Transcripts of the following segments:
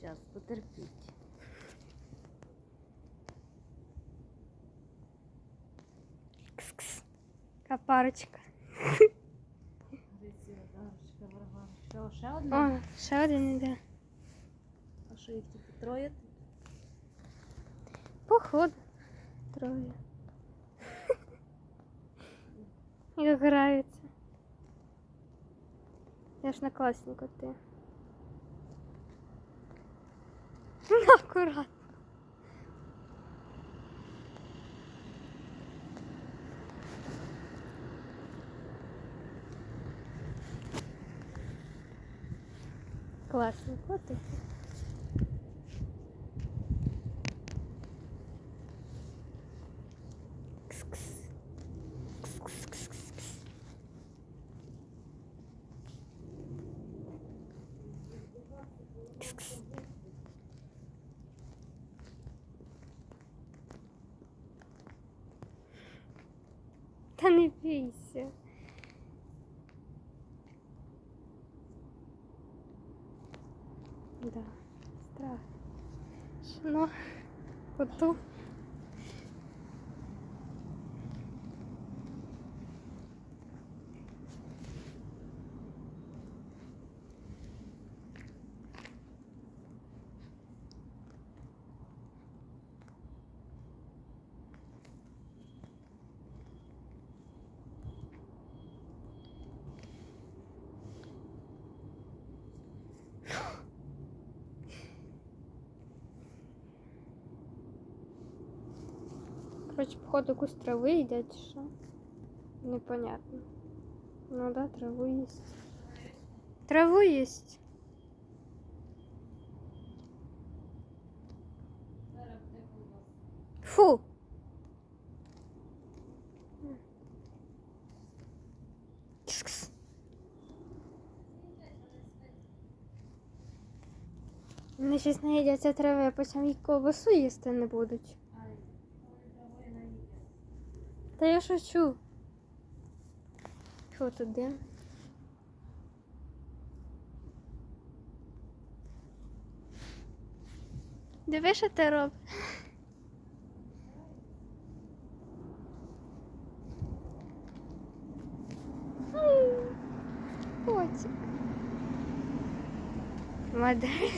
Зараз, потерпіть. Кс-кс. Капарочка. Дивіться, Дарочка, Варвара. Що, ще одна? О, ще один іде. А що їх тільки троє? тут? Походу. Троє. І граються. Я ж на класнику ти. Ну, акуратно. Класний котик. Кс-кс. 人 Короче, походу якусь трави їдять, що? Непонятно. Ну да, траву есть. Траву есть. Фу! Вони щось наїдяться трави, а потім їх ковбасу їсти не будуть. Ай, вони травою не їдять. Та я шучу. Що тут дим? Диви, що ти робиш? Котик. Модель.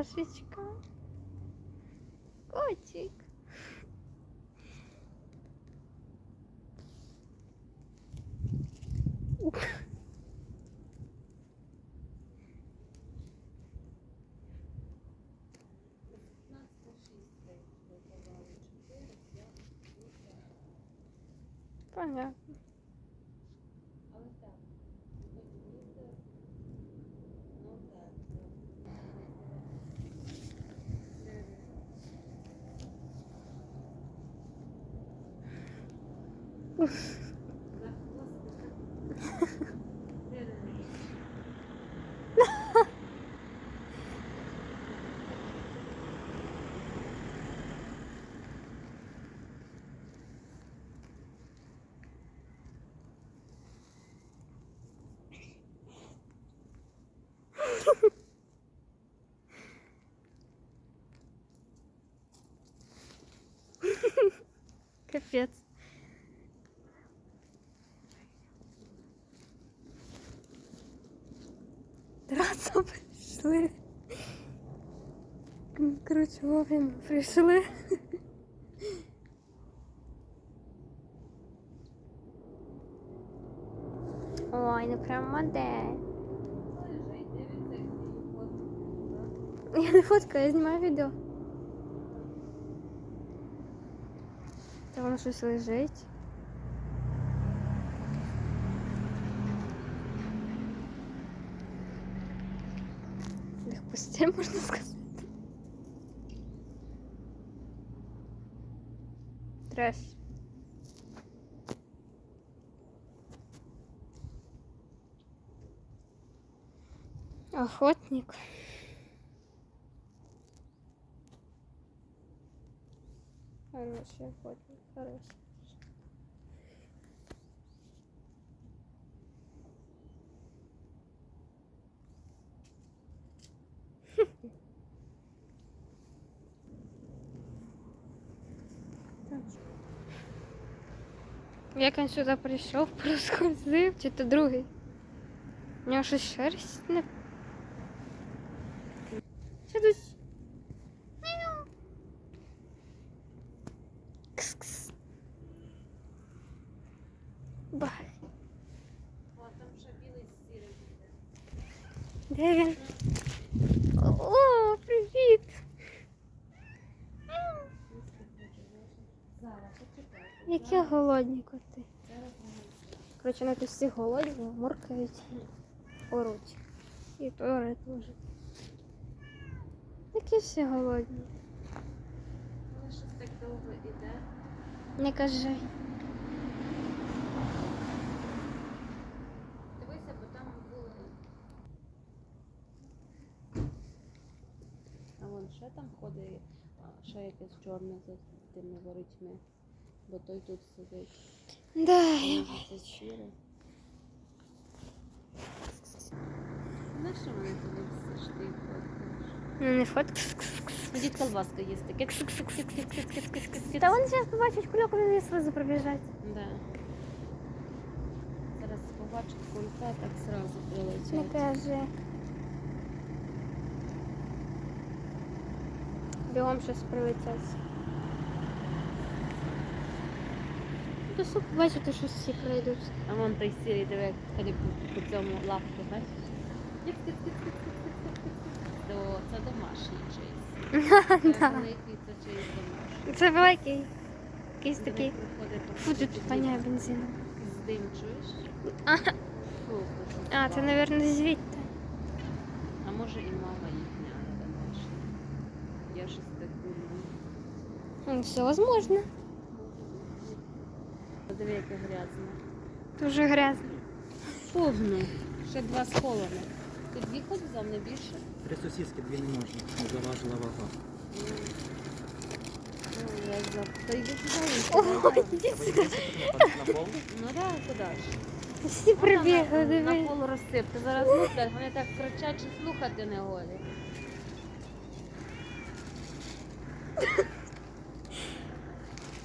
Кошечка. Котик. Понятно. Капец. Драться прийшли. М, Короче, вовремя прийшли. Ой, ну прям модель. Я не фоткаю, я знімаю відео. Та воно щось лежить. Їх постіль, можна сказати. Треш. Охотник. Хорошая фото, хорошая. Як він сюди прийшов, проскользив, чи то другий. У нього шерсть не О, привіт! Які голодні коти. Коротше, тут всі голодні, моркають, оруть. І Тори теж. Такі всі голодні. Але щось так довго іде. Не кажи. Дивися, бо там були. Там ходить, а, ще якесь чорне за тими воротьми. Бо той тут сидить. Да, я... сіре. На що мене туди все ж ти фоткаєш? Ну не фотка. Ходіть колбаска їсти. Та вони зараз побачать кульок, вони сразу пробіжать. Да. Зараз побачить кулька, так сразу Не кажи. Бігом щось прилетять. До суп бачите, що всі прийдуть. А вон той сірий, диви, як ходить по, по цьому лапку, бачиш? То це домашній чийсь. Це великий, це чийсь домашній. Це великий. Якийсь такий. Фу, тут паняє бензином. З дим, чуєш? А, Фу, а це, мабуть, звідти. А може і мама домашня. Я так думаю. Ну, Все возможно. Диви, яке грязне. Дуже грязно. Фугну. Ще два схованих. Ти дві хоч взяв, не більше? Три сосиски, дві не можна. Не заважила вага. Ну, я. Та йди О, сюди. іди сюди. на, на пол. Ну да, куди ж? Всі прибігли, На, на диви. пол розсип. Ти зараз слухай, вони так кричать, що слухати не голі.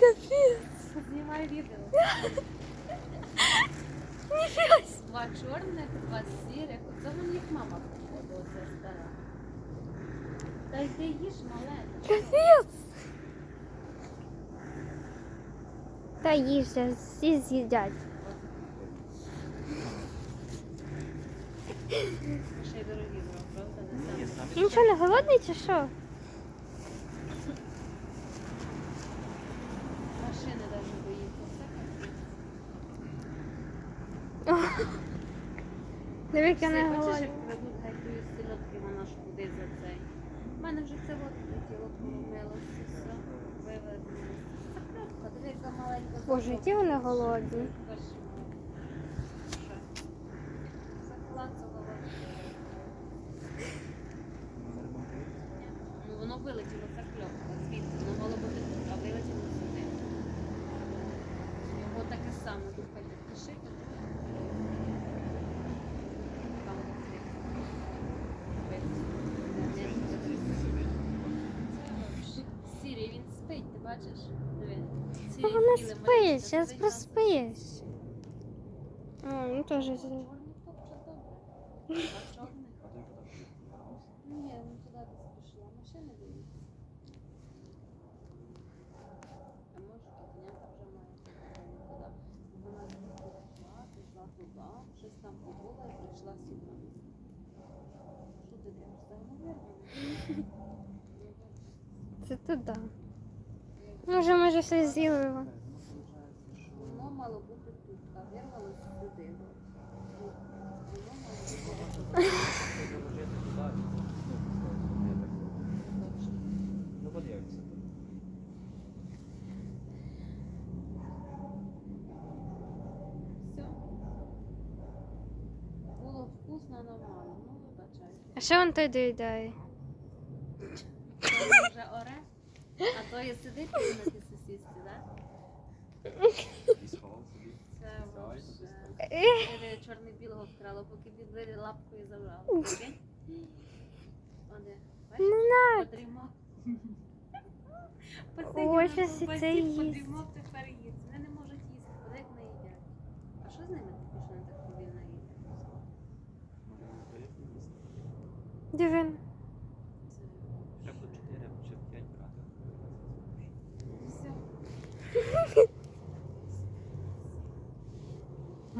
Капець. Знімай відео. Ніфіга. Два чорних, два сірих. Оце мені їх мама походу, оце стара. Та йди їж маленька. Капець. Та їжте, всі з'їдять. Ще й дорогі правда? Не сам. нічого не голодний чи що? Машини навіть боїться. Все капець. Як я не бачиш, голодний. як крадуть гайкою сільотки, вона ж куди за цей. У мене вже це от тіло поломилося, все. Закльопка, диви, маленька. Боже, які вони голодні. Заклацала. Ну, воно вилетіло закльопка, звідси, воно мало бути тут, а вилетіло сюди. Його таке саме, тут хай підпиши. Там відкрито. Сірий, він спить, ти бачиш? Диви. Та Сірий вона з білим спить, мережком, зараз сидить на проспиш. О, ну теж. Чорний топче добре. А чорний? Ні, ну туди десь пішла. Машини дивіться. А може підняти вже має туди. Вона пішла, пішла туди, щось там побула і прийшла сюди. Що ти дивишся? Наверно. Це туди. Може, може, все з'їли. Мало бути тут, а вирвалося сюди. Ну, подивимося. Все. Було вкусно, мало. Ну, вибачайте. А що він той доїдає? Це вже оре, а то є сидить і на ті сосисці, так? Е, чорний білого вкрало, поки він відбили лапкою забрала. Не знаю. Подрімав. Ой, щось і це їсть. Подрімав, тепер їсть. Вони не можуть їсти, вони як не їдять. А що з ними таке, що вони так повільно їдять? Дивим.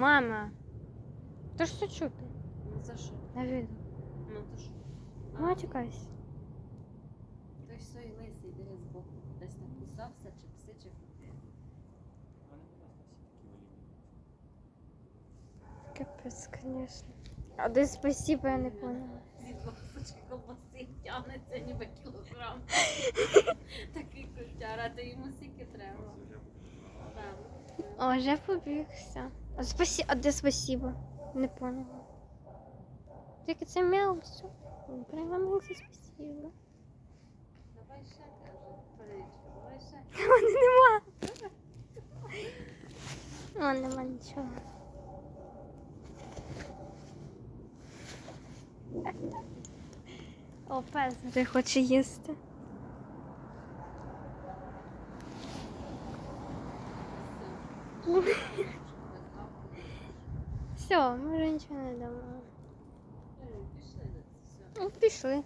Мама. То ж все чути. Ну за що? На відео. Ну то що? Матюкайся. Той сой лисий з боку. Десь не кусався, чи пси, чи коти. Вони у нас всі такі олівні. Капець, звісно. А де спасибо, я не поняла. Зі кусочки колбаси тягнеться ніби кілограм. Такий культяра, то йому скільки треба. Так. О, вже побігся. А, спасі... а де спасибо? Не поняла. Тільки це. Прямо мені це спасибо. Давай ще, каже, давай ще. Мене нема. О, нема нічого. О, пес вже хоче їсти. Все, ми вже нічого не все. Ну, пішли.